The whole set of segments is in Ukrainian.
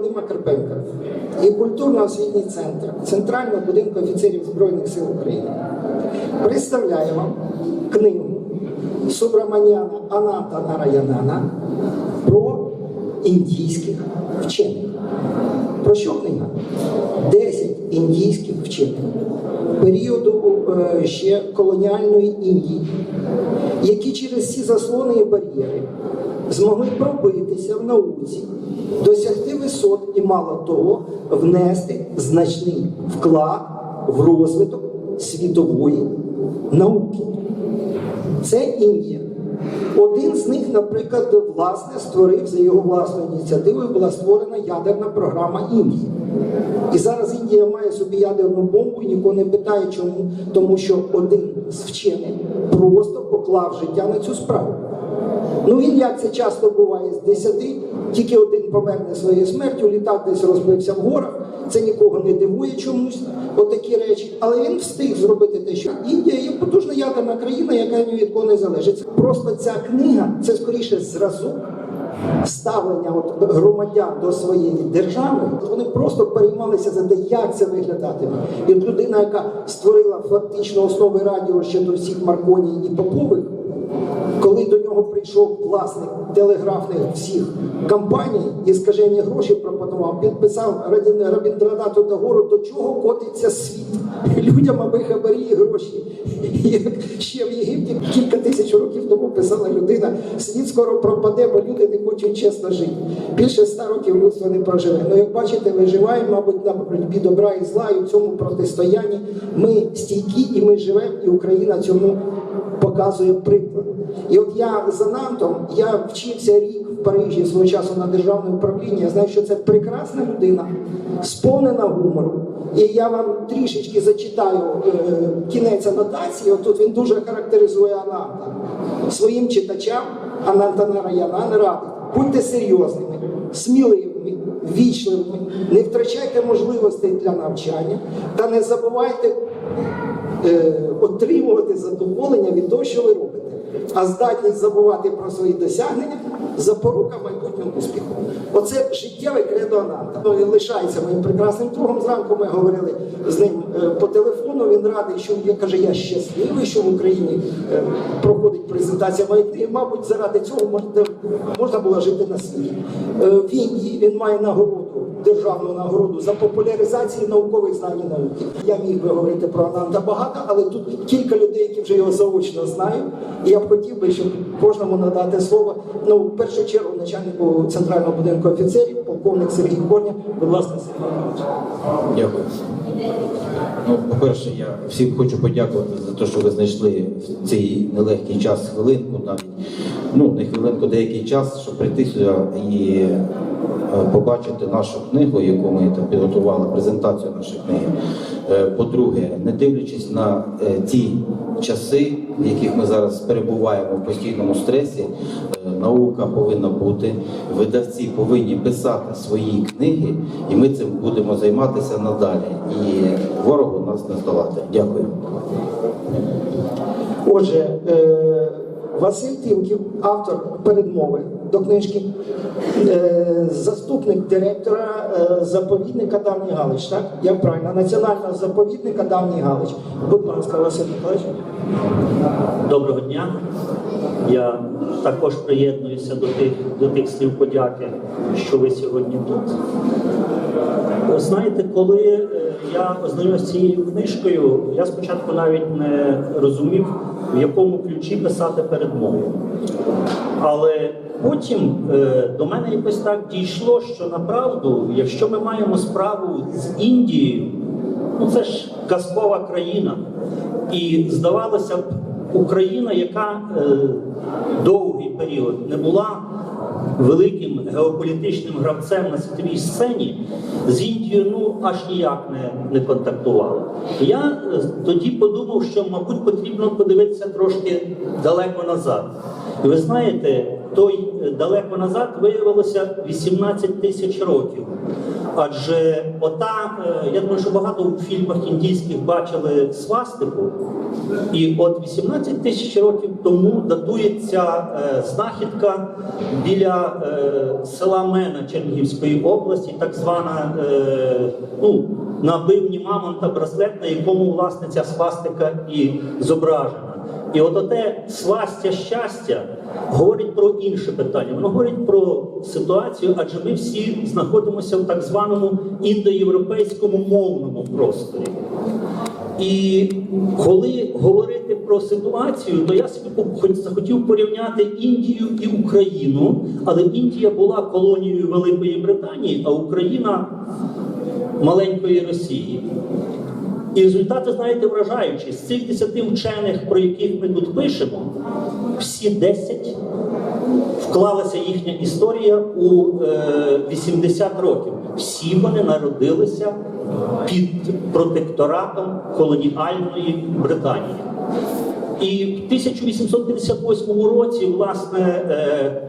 Вадима Карпенка і культурно-освітній центр Центрального будинку офіцерів Збройних сил України представляє вам книгу Субраманяна Аната Нараянана про індійських вчених. Про що книга? 10 індійських вчених періоду е, ще колоніальної Індії, які через ці заслони і бар'єри змогли пробитися в науці, досягти висот і мало того, внести значний вклад в розвиток світової науки. Це Індія. Один з них, наприклад, власне створив за його власною ініціативою, була створена ядерна програма Індії. І зараз Індія має собі ядерну бомбу і нікого не питає, чому, тому що один з вчених просто поклав життя на цю справу. Ну він, як це часто буває, з десяти, тільки один померне своєю смертю, літак десь розбився в горах. Це нікого не дивує чомусь, отакі речі. Але він встиг зробити те, що Індія є потужна ядерна країна, яка ні від кого не залежить. Просто ця книга це скоріше зразок ставлення от громадян до своєї держави. Вони просто переймалися за те, як це виглядатиме. І от людина, яка створила фактично основи радіо ще до всіх Марконій і Попових. Коли до нього прийшов власник телеграфних всіх компаній і скажені гроші пропонував, підписав Рабіндранату договору, до чого котиться світ людям, аби хабарі і гроші. Як ще в Єгипті кілька тисяч років тому писала людина: світ скоро пропаде, бо люди не хочуть чесно жити. Більше ста років людство не проживе. Ну як бачите, виживаємо, мабуть, на боротьбі добра і зла, і в цьому протистоянні ми стійкі і ми живемо, і Україна цьому показує приклад. І от я за Нантом, я вчився рік в Парижі свого часу на державне управління. Я знаю, що це прекрасна людина, сповнена гумору. І я вам трішечки зачитаю е, кінець анотації. От тут він дуже характеризує Ананта. Своїм читачам Ананта Нараяна радить. Будьте серйозними, сміливими, вічливими, не втрачайте можливостей для навчання та не забувайте е, отримувати задоволення від того, що ви робите. А здатність забувати про свої досягнення запорука майбутнього успіху. Оце життєве кредо Ананта. Ну, Він лишається моїм прекрасним другом. Зранку ми говорили з ним е, по телефону. Він радий, що я каже, я щасливий, що в Україні е, проходить презентація моєї книги. Мабуть, заради цього можна, було жити на світі. Е, В Індії він має нагороду державну нагороду за популяризацію наукових знань і. Я міг би говорити про Ананда багато, але тут кілька людей, які вже його заочно знають. І я б хотів би, щоб кожному надати слово. Ну, в першу чергу, начальнику центрального будинку офіцерів, полковник Сергій Корня. Будь ласка, Сергій. Дякую. Ну, по-перше, я всім хочу подякувати за те, що ви знайшли в цей нелегкий час хвилинку, навіть ну не хвилинку, деякий час, щоб прийти сюди і побачити нашу книгу, яку ми там підготували, презентацію нашої книги. Е, По-друге, не дивлячись на е, ті часи, в яких ми зараз перебуваємо в постійному стресі, е, наука повинна бути, видавці повинні писати свої книги, і ми цим будемо займатися надалі. І ворогу нас не здолати. Дякую. Отже, е, Василь Тимків, автор передмови до книжки, е, заступник директора е, заповідника Давній Галич, так? Я правильно, національного заповідника Давній Галич. Будь ласка, Василь Миколаївич. Доброго дня. Я також приєднуюся до тих, до тих слів подяки, що ви сьогодні тут. Знаєте, коли е, я ознайомився цією книжкою, я спочатку навіть не розумів, в якому ключі писати передмову. Але потім е, до мене якось так дійшло, що направду, якщо ми маємо справу з Індією, ну це ж казкова країна. І здавалося б, Україна, яка е, довгий період не була великим геополітичним гравцем на світовій сцені, з Індією ну аж ніяк не, не контактувала. Я е, тоді подумав, що, мабуть, потрібно подивитися трошки далеко назад. І ви знаєте, той е, далеко назад виявилося 18 тисяч років. Адже ота, е, я думаю, що багато в фільмах індійських бачили свастику, і от 18 тисяч років тому датується е, знахідка біля села Мена Чернігівської області, так звана ну, на бивні мамонта браслет, на якому власне ця свастика і зображена. І от оте свастя щастя говорить про інше питання. Воно говорить про ситуацію, адже ми всі знаходимося в так званому індоєвропейському мовному просторі. І коли говорити про ситуацію, то я собі захотів порівняти Індію і Україну, але Індія була колонією Великої Британії, а Україна маленької Росії. І результати, знаєте, вражаючі. З цих 10 вчених, про яких ми тут пишемо, всі 10 вклалася їхня історія у е, 80 років. Всі вони народилися під протекторатом колоніальної Британії. І в 1858 році, власне, е,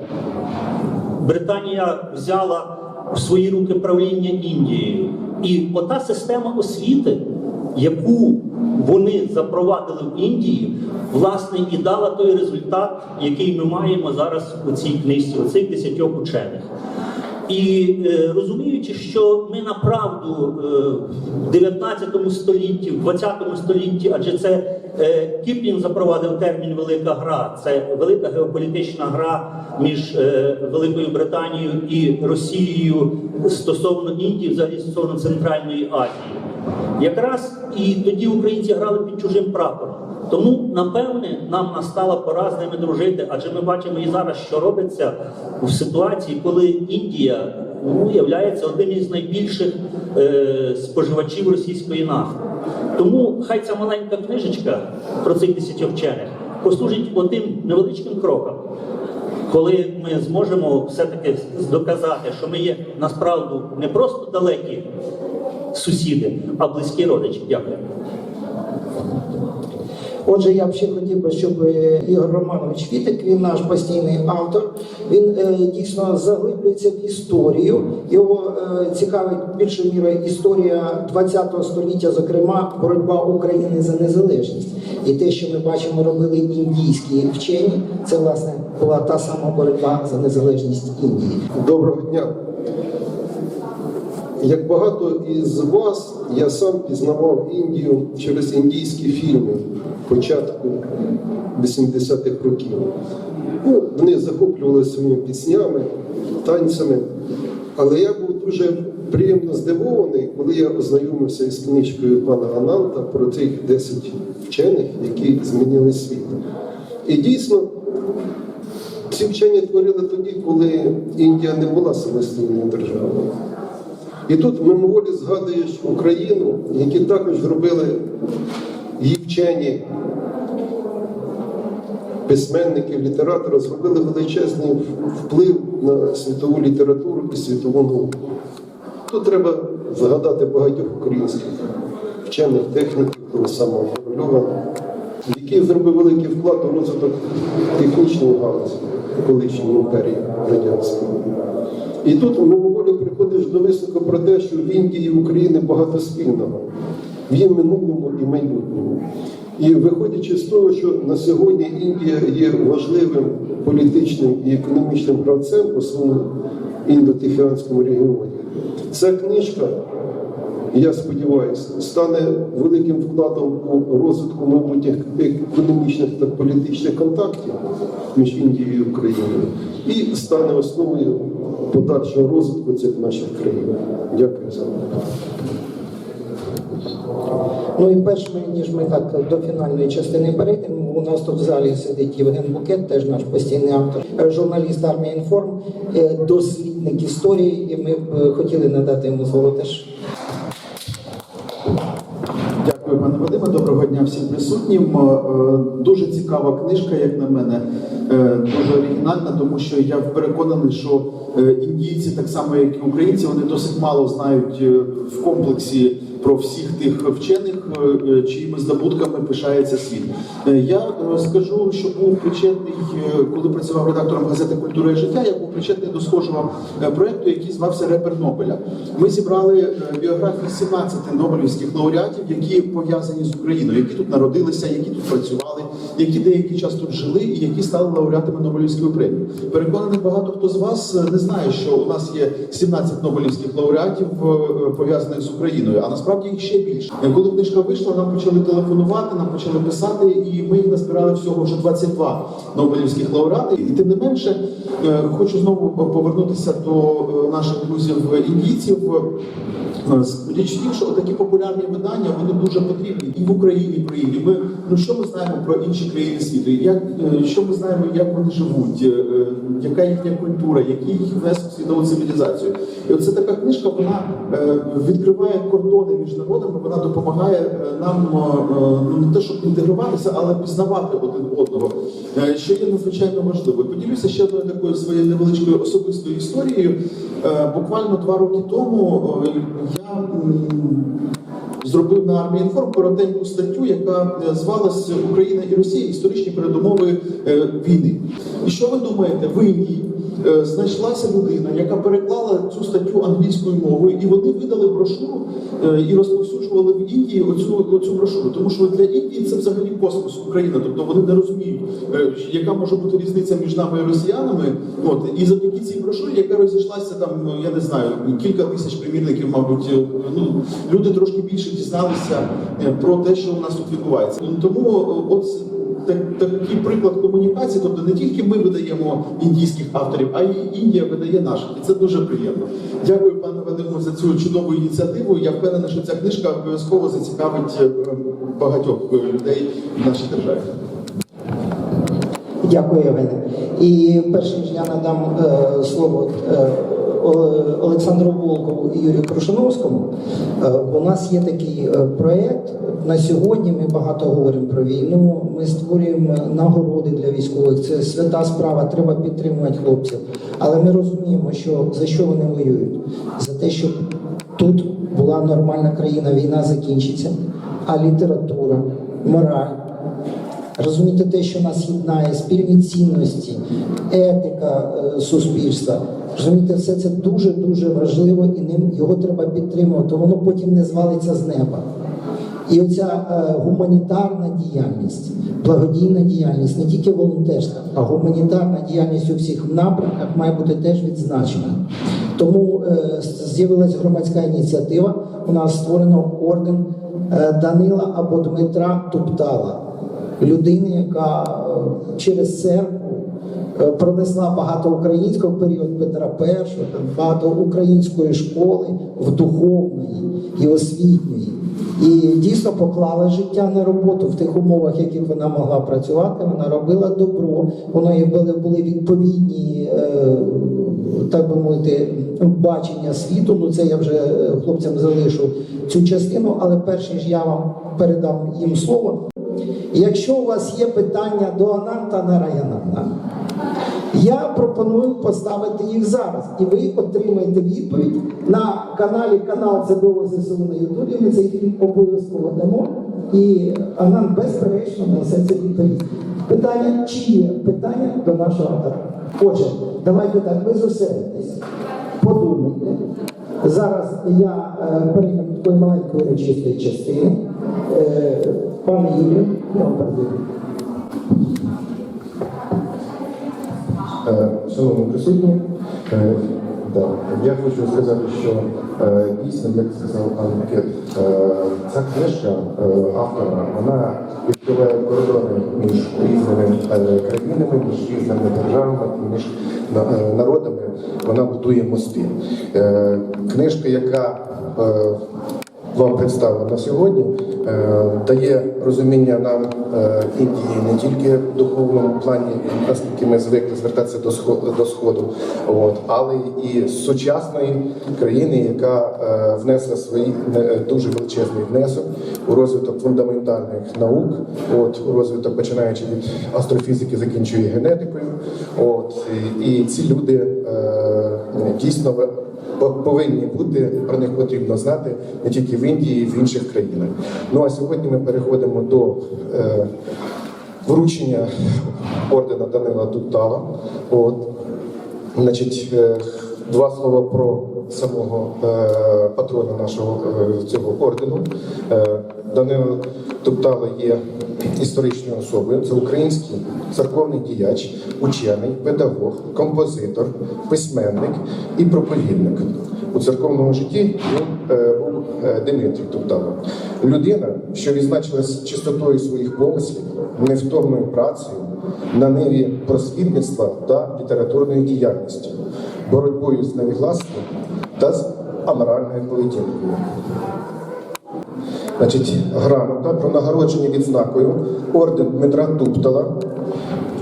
Британія взяла в свої руки правління Індією. І ота система освіти, яку вони запровадили в Індії, власне, і дала той результат, який ми маємо зараз у цій книжці, цих десятьох учених. І е, розуміючи, що ми направду е, в 19 столітті, в 20 столітті, адже це Кіплін запровадив термін велика гра, це велика геополітична гра між е, Великою Британією і Росією стосовно Індії, взагалі стосовно Центральної Азії. Якраз і тоді українці грали під чужим прапором. Тому, напевне, нам настала пора з ними дружити, адже ми бачимо і зараз, що робиться в ситуації, коли Індія ну, є одним із найбільших е, споживачів російської нафти. Тому хай ця маленька книжечка про цих десятьох вчених послужить отим невеличким кроком, коли ми зможемо все-таки доказати, що ми є насправді не просто далекі сусіди, а близькі родичі. Дякую. Отже, я б ще хотів би, щоб е, Ігор Романович Вітик, він наш постійний автор, він е, дійсно заглиблюється в історію. Його е, цікавить більшою мірою історія ХХ століття, зокрема боротьба України за незалежність. І те, що ми бачимо, робили індійські вчені, це власне була та сама боротьба за незалежність Індії. Доброго дня. Як багато із вас, я сам пізнавав Індію через індійські фільми початку 80-х років. Ну, вони захоплювали своїми піснями, танцями. Але я був дуже приємно здивований, коли я ознайомився із книжкою пана Ананта про тих 10 вчених, які змінили світ. І дійсно, ці вчені творили тоді, коли Індія не була самостійною державою. І тут мимоволі згадуєш Україну, які також зробили її вчені письменники, літератори, зробили величезний вплив на світову літературу і світову науку. Тут треба згадати багатьох українських вчених техніків, того самого Корольова, який зробив великий вклад у розвиток технічної галузі колишньої імперії радянської. І тут приходиш до висновку про те, що в Індії України багато спільного в її минулому і майбутньому. І виходячи з того, що на сьогодні Індія є важливим політичним і економічним гравцем по своєму індотихіанському регіоні, ця книжка, я сподіваюся, стане великим вкладом у розвитку майбутніх економічних та політичних контактів між Індією і Україною і стане основою подальшого розвитку цих наших країн. Дякую за. Ну і перш ніж ми так до фінальної частини перейдемо, у нас тут в залі сидить Євген Букет, теж наш постійний автор, е, журналіст армія інформ, е, дослідник історії, і ми б е, хотіли надати йому слово теж. Дякую, пане Вадиме. Доброго дня всім присутнім. Е, Дуже цікава книжка, як на мене, е, дуже оригінальна, тому що я переконаний, що е, індійці, так само як і українці, вони досить мало знають в комплексі про всіх тих вчених, е, чиїми здобутками пишається світ. Е, Я е, скажу, що був причетний, е, коли працював редактором газети Культура і життя, я був причетний до схожого е, проекту, який звався Репер Нобеля. Ми зібрали е, біографії 17 нобелівських лауреатів, які пов'язані з Україною, які тут народилися, які тут працювали, які деякий час тут жили і які стали лауреатами Нобелівської премії. Переконаний, багато хто з вас е, не знає, що у нас є 17 нобелівських лауреатів е, пов'язаних з Україною, а насправді їх ще більше. Е, Коли книжка вийшла, нам почали телефонувати, нам почали писати, і ми їх назбирали всього вже 22 нобелівських лауреати. І тим не менше, е, хочу знову повернутися до е, наших друзів індійців. Е, Річ тім, що такі популярні видання вони дуже потрібні і в Україні, і в країні. Ми ну що ми знаємо про інші країни світу? Як що ми знаємо, як вони живуть, яка їхня культура, який їх внесок світову цивілізацію? І оце така книжка, вона відкриває кордони між народами, вона допомагає е, нам е, ну не те, щоб інтегруватися, але пізнавати один одного, е, що є надзвичайно важливо. Поділюся ще одною такою своєю невеличкою особистою історією. Е, Буквально два роки тому е, я зробив на армії інформ коротеньку статтю, яка е, звалась Україна і Росія історичні передумови е, війни. І що ви думаєте, в Індії е, знайшлася людина, яка переклала цю статтю англійською мовою, і вони видали брошуру е, і розповсюджували в Індії оцю, оцю брошуру. Тому що для Індії це взагалі космос Україна, тобто вони не розуміють, е, яка може бути різниця між нами і росіянами. От і завдяки цій брошурі, яка розійшлася там, ну, я не знаю, кілька тисяч примірників, мабуть, е, ну люди трошки більше дізналися е, про те, що у нас тут відбувається. Тому е, от так, такий приклад комунікації, тобто не тільки ми видаємо індійських авторів, а й Індія видає наших. І це дуже приємно. Дякую, пане Вадиму, за цю чудову ініціативу. Я впевнений, що ця книжка обов'язково зацікавить е, багатьох е, людей в нашій державі. Дякую, Євгене. І перш ніж я надам е, слово е, Олександру Волкову і Юрію Крушиновському, е, у нас є такий е, проєкт. На сьогодні ми багато говоримо про війну. Ми створюємо нагороди для військових. Це свята справа, треба підтримувати хлопців. Але ми розуміємо, що за що вони воюють? За те, щоб тут була нормальна країна, війна закінчиться, а література, мораль. Розуміти те, що нас єднає, спільні цінності, етика е, суспільства. Розумієте, все це дуже дуже важливо і ним його треба підтримувати. Воно потім не звалиться з неба. І оця е, гуманітарна діяльність, благодійна діяльність, не тільки волонтерська, а гуманітарна діяльність у всіх напрямках має бути теж відзначена. Тому е, з'явилась громадська ініціатива. У нас створено орден е, Данила або Дмитра Туптала, людини, яка е, через церкву е, пронесла багато українського період Петра І, там багато української школи в духовної і освітньої. І дійсно поклала життя на роботу в тих умовах, в яких вона могла працювати. Вона робила добро. У неї були, були відповідні, е, так би мовити, бачення світу. Ну це я вже е, хлопцям залишу цю частину, але перш ніж я вам передам їм слово. Якщо у вас є питання до Ананта Нараянана, я пропоную поставити їх зараз, і ви отримаєте відповідь на каналі канал ЦБО ЗСУ на Ютубі. Ми цей фільм обов'язково дамо. І Анан безперечно на все це відповість. Питання, чи є питання до нашого автора? Отже, давайте так, ви зосередитесь, подумайте. Зараз я е, перейду такої маленької речистої частини. Е, пане Юрію, я вам передаю. Шановні присутні, е, да, я хочу сказати, що е, дійсно, як сказав Анкет, е, ця книжка е, автора, вона відкриває кордони між різними е, країнами, між різними державами, між е, народами. Вона будує мости. Е, Книжка, яка е, вам представлена сьогодні, е, дає розуміння нам е, Індії не тільки в духовному плані, наскільки ми звикли звертатися до сходу, до сходу. От, але і сучасної країни, яка е, внесла свій е, дуже величезний внесок у розвиток фундаментальних наук, от, розвиток починаючи від астрофізики, закінчує генетикою. От, і, ці люди е, дійсно повинні бути, про них потрібно знати не тільки в Індії, і в інших країнах. Ну а сьогодні ми переходимо до е, вручення ордена Данила Туттала. От. Значить, е, два слова про самого патрона нашого цього ордену. Данило Туптало є історичною особою. Це український церковний діяч, учений, педагог, композитор, письменник і проповідник. У церковному житті він е, був е, Дмитрій Туптало. Людина, що відзначилась чистотою своїх помислів, невтомною працею на ниві просвітництва та літературної діяльності, боротьбою з невіглаством та з аморальною поведінкою. Значить, грамота про нагородження відзнакою орден Дмитра Туптала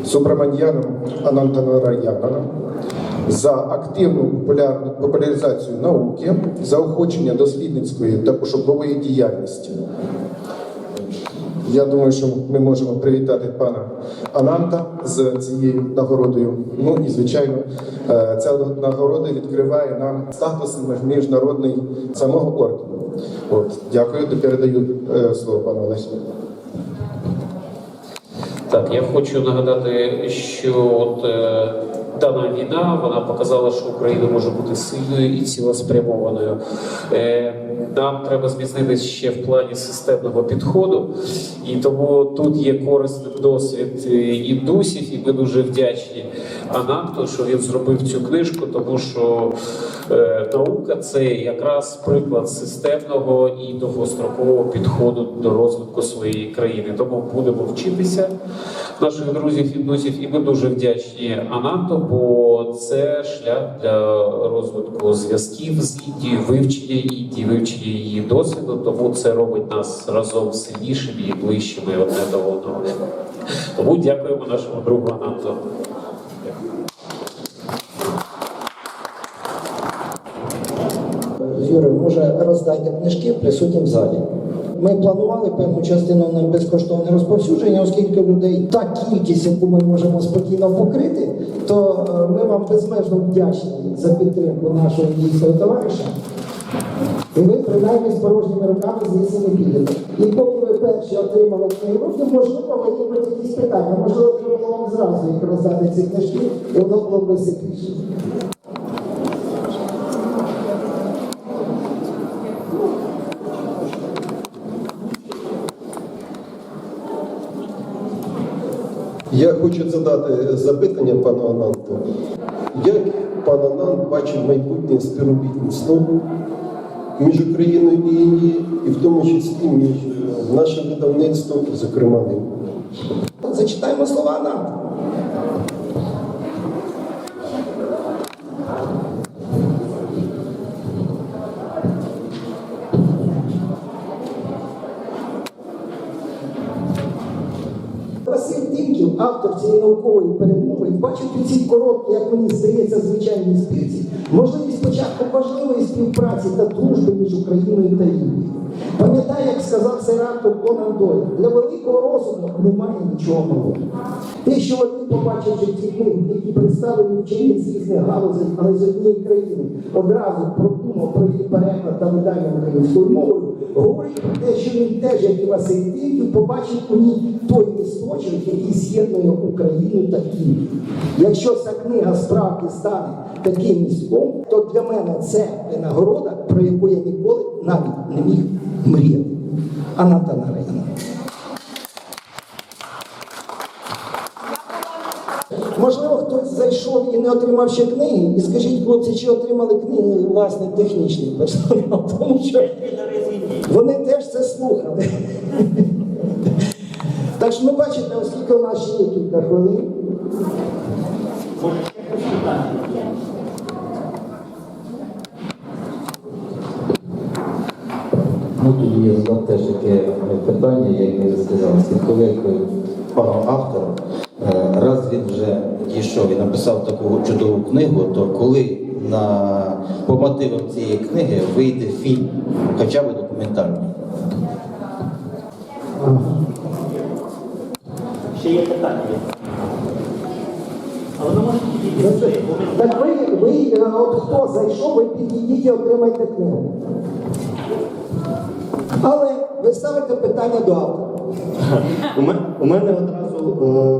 Субраманьяном Анантанараянана за активну популяризацію науки, заохочення дослідницької та пошукової діяльності. Я думаю, що ми можемо привітати пана Ананта з цією нагородою. Ну і звичайно, е, ця нагорода відкриває нам статус міжнародний самого ордену. От, дякую, передаю е, слово пану Олесю. Так, я хочу нагадати, що от, е, дана війна вона показала, що Україна може бути сильною і цілеспрямованою. Е, нам треба зміцнитися ще в плані системного підходу, і тому тут є корисний досвід е, індусів, і ми дуже вдячні Ананту, що він зробив цю книжку, тому що е, наука це якраз приклад системного і довгострокового підходу до розвитку своєї країни. Тому будемо вчитися наших друзів індусів, і ми дуже вдячні Ананту, бо це шлях для розвитку зв'язків з Індією, вивчення Індії, вивчення її досвіду. Тому це робить нас разом сильнішими і ближчими одне до одного. Тому дякуємо нашому другу Ананту. Юрій, може роздайте книжки присутнім в залі. Ми планували певну частину на безкоштовне розповсюдження, оскільки людей та кількість, яку ми можемо спокійно покрити, то е, ми вам безмежно вдячні за підтримку нашого дійсного товариша. І ви принаймні з порожніми руками звідси не підете. І поки ви перші отримали книги, можливо, виникнуть якісь питання. Можливо, треба вам зразу їх роздати ці книжки, і воно було б веселіше. Я хочу задати запитання пану Ананту. Як пан Анант бачить майбутнє співробітництво між Україною і Індією, і в тому числі між нашим видавництвом, зокрема ним? Зачитаємо слова нам. Автор цієї наукової передмови, бачить у цій як мені здається, звичайній збірці можливість початку важливої співпраці та дружби між Україною та Індією. Пам'ятаю, як сказав цей автор Конан Дойль, для великого розуму немає нічого нового. Те, що вони побачивши ці книги, які представлені вчені з різних галузей, але з однієї країни, одразу продумав про її переклад та видання українською мовою, говорить про те, що він теж, як і Василь Тимків, побачив у ній той місточок, який з'єднує Україну та Київ. Якщо ця книга справді стане таким містком, то для мене це винагорода, про яку я ніколи навіть не міг мріяти. Ананта Нарайна. Можливо, хтось зайшов і не отримав ще книги. І скажіть, хлопці, чи отримали книги власне технічний персонал, тому що вони теж це слухали. Так що, ну бачите, оскільки у нас ще є кілька хвилин. Ну, тоді я задам теж таке питання, як ви сказали, колегою пану автору. Е, Раз він вже дійшов і написав таку чудову книгу, то коли на, по мотивам цієї книги вийде фільм, хоча б документальний. Ще є питання. Але ви можете підійти. Так ви, ви е, от хто зайшов, ви підійдіть і отримайте книгу. Але ви ставите питання до автора. У мене, одразу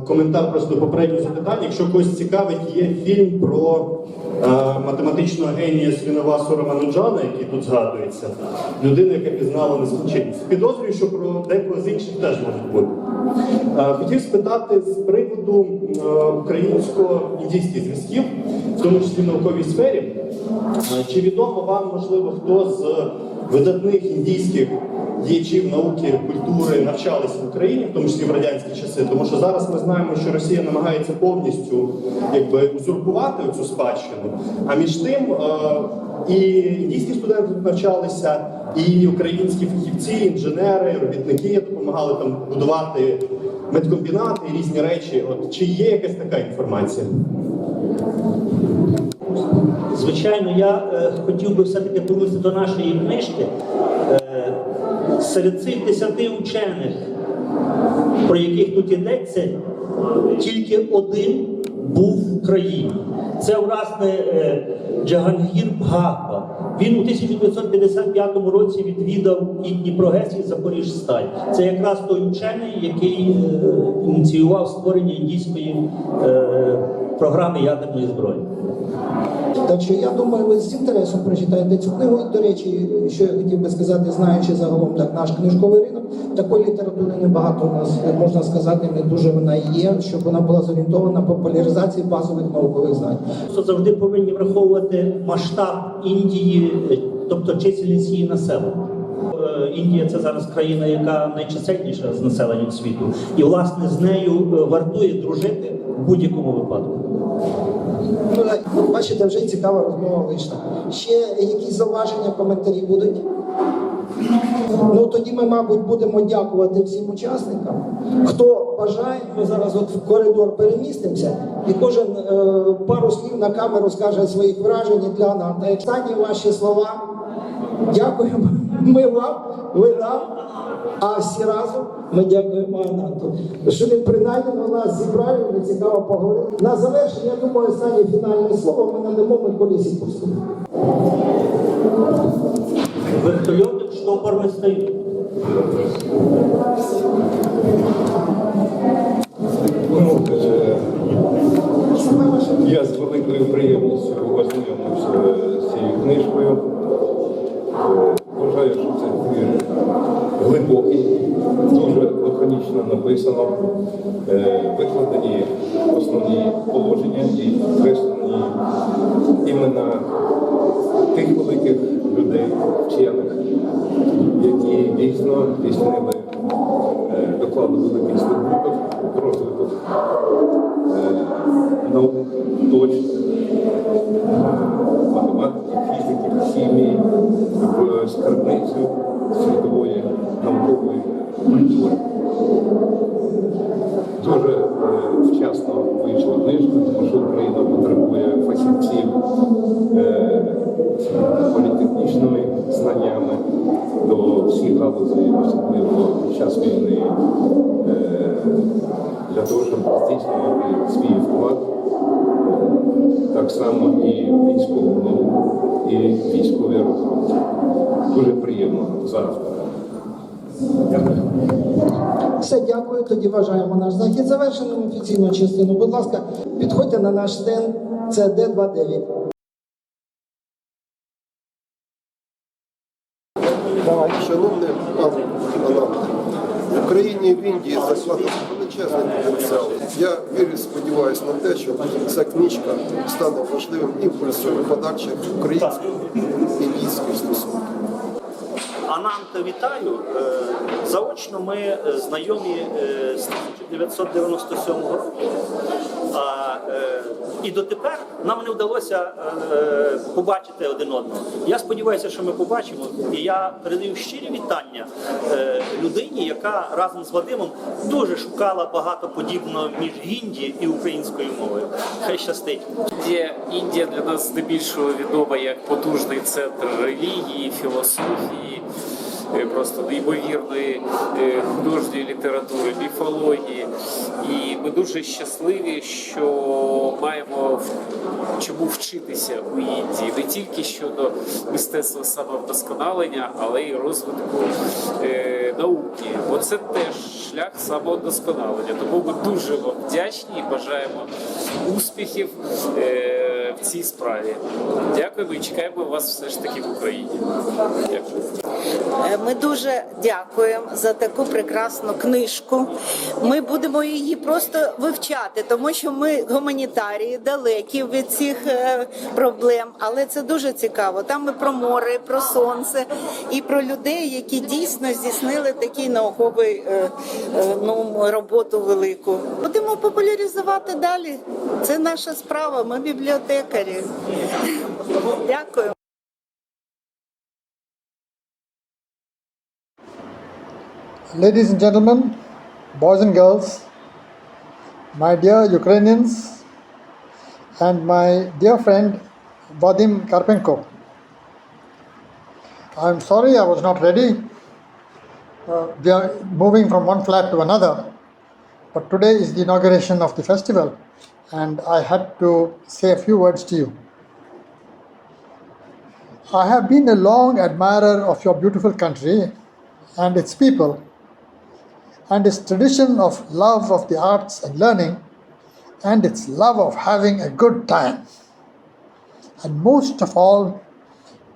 коментар просто попереднього запитання. Якщо когось цікавить, є фільм про е, математичного генія Свіновасу Романуджана, який тут згадується. Людина, яка пізнала нескінченність. Підозрюю, що про декого з інших теж можуть бути. Е, хотів спитати з приводу е, українсько-індійських зв'язків, в тому числі в науковій сфері. Е, Чи відомо вам, можливо, хто з видатних індійських діячів науки, культури навчалися в Україні, в тому числі в радянські часи? Тому що зараз ми знаємо, що Росія намагається повністю якби узурпувати цю спадщину. А між тим е, і індійські студенти навчалися, і українські фахівці, інженери, робітники допомагали там будувати медкомбінати і різні речі. От чи є якась така інформація? Звичайно, я е, хотів би все-таки повернутися до нашої книжки. Серед цих десяти учених, про яких тут йдеться, тільки один був в Україні. Це, власне, е, Джагангір Бхагва. Він у 1955 році відвідав і Дніпрогес, і Запоріжсталь. Це якраз той учений, який е, ініціював створення індійської е, програми ядерної зброї. Так що я думаю, ви з інтересом прочитаєте цю книгу. І, до речі, що я хотів би сказати, знаючи загалом так наш книжковий ринок, такої літератури небагато у нас можна сказати, не дуже вона є, щоб вона була зорієнтована по популяризації базових наукових знань. Завжди повинні враховувати масштаб Індії, е, тобто чисельність її населення. Е, Індія це зараз країна, яка найчисельніша з населенням світу, і власне з нею е, вартує дружити в будь-якому випадку. Бачите, вже цікава розмова вийшла. Ще якісь зауваження, коментарі будуть? Ну тоді ми, мабуть, будемо дякувати всім учасникам. Хто бажає, ми зараз от в коридор перемістимося, і кожен е, пару слів на камеру скаже своїх вражень для нас. Та останні ваші слова. Дякуємо. Ми вам, ви нам. А всі разом ми дякуємо Анату, що він принаймні на нас зібрав, ми цікаво поговорили. На завершення, я думаю, останнє фінальне слово ми надамо Миколі Сікурську. Вертольотик штопорами стають. Галузей, особливо під час війни, е, для того, щоб здійснювати свій вклад, так само і в військову науку, і в військовій. Дуже приємно за автора. Все, дякую. Тоді вважаємо наш захід завершеним офіційну частину. Будь ласка, підходьте на наш стенд. Це Д29. Шановний пан Анат, в в Індії закладено величезний потенціал. Я вірю, сподіваюся на те, що ця книжка стане важливим імпульсом подальших українських і індійських стосунків. Ананта, вітаю. Е, Заочно ми е, знайомі е, з 1997 року. І дотепер нам не вдалося е, побачити один одного. Я сподіваюся, що ми побачимо. І я передаю щирі вітання е, людині, яка разом з Вадимом дуже шукала багато подібного між Індією і українською мовою. Хай щастить. Індія, Індія для нас здебільшого відома як потужний центр релігії, філософії, просто неймовірної е, художньої літератури, міфології. І ми дуже щасливі, що маємо чому вчитися у Індії не тільки щодо мистецтва самовдосконалення, але й розвитку е, науки. Бо це теж шлях самовдосконалення. Тому ми дуже вам вдячні і бажаємо успіхів е, цій справі. Дякуємо і чекаємо вас все ж таки в Україні. Дякую. Е, Ми дуже дякуємо за таку прекрасну книжку. Ми будемо її просто вивчати, тому що ми гуманітарії далекі від цих е, проблем. Але це дуже цікаво. Там і про море, про сонце, і про людей, які дійсно здійснили такий науковий е, ну, роботу велику. Будемо популяризувати далі. Це наша справа. Ми бібліотекарі. Дякую. Ladies and gentlemen, boys and girls, my dear Ukrainians, and my dear friend Vadim Karpenko. I'm sorry I was not ready. Uh, we are moving from one flat to another, but today is the inauguration of the festival, and I had to say a few words to you. I have been a long admirer of your beautiful country and its people and its tradition of love of the arts and learning, and its love of having a good time, and most of all,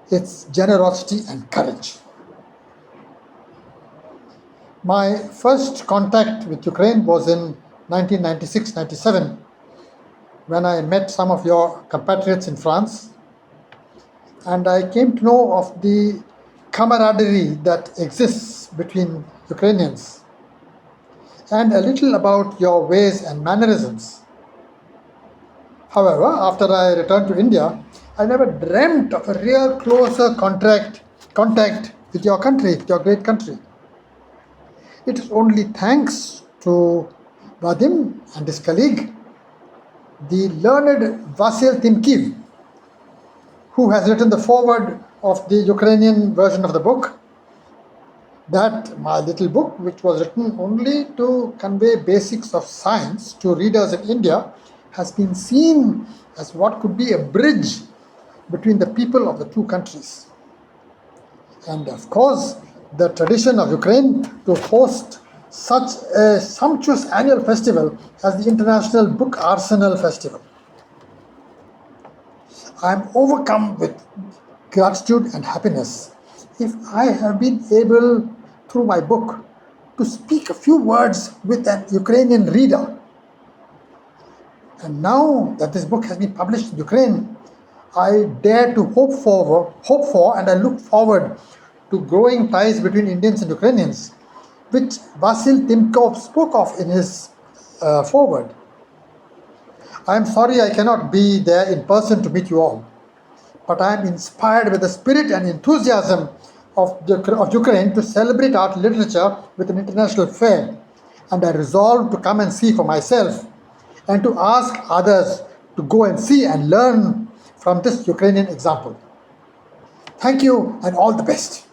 its generosity and courage. My first contact with Ukraine was in 1996 97 when I met some of your compatriots in France, and I came to know of the camaraderie that exists between Ukrainians and a little about your ways and mannerisms. However, after I returned to India, I never dreamt of a real closer contact, contact with your country, with your great country. It is only thanks to Vadim and his colleague, the learned Vasil Timkiv, who has written the foreword of the Ukrainian version of the book, that my little book, which was written only to convey basics of science to readers in India, has been seen as what could be a bridge between the people of the two countries. And of course, the tradition of Ukraine to host such a sumptuous annual festival as the International Book Arsenal Festival. I am overcome with gratitude and happiness if I have been able, through my book, to speak a few words with an Ukrainian reader. And now that this book has been published in Ukraine, I dare to hope for, hope for, and I look forward to growing ties between Indians and Ukrainians, which Vasil Timkov spoke of in his uh, foreword. I am sorry I cannot be there in person to meet you all, but I am inspired with the spirit and enthusiasm of, the, of Ukraine to celebrate art literature with an international fair, and I resolve to come and see for myself and to ask others to go and see and learn from this Ukrainian example. Thank you and all the best.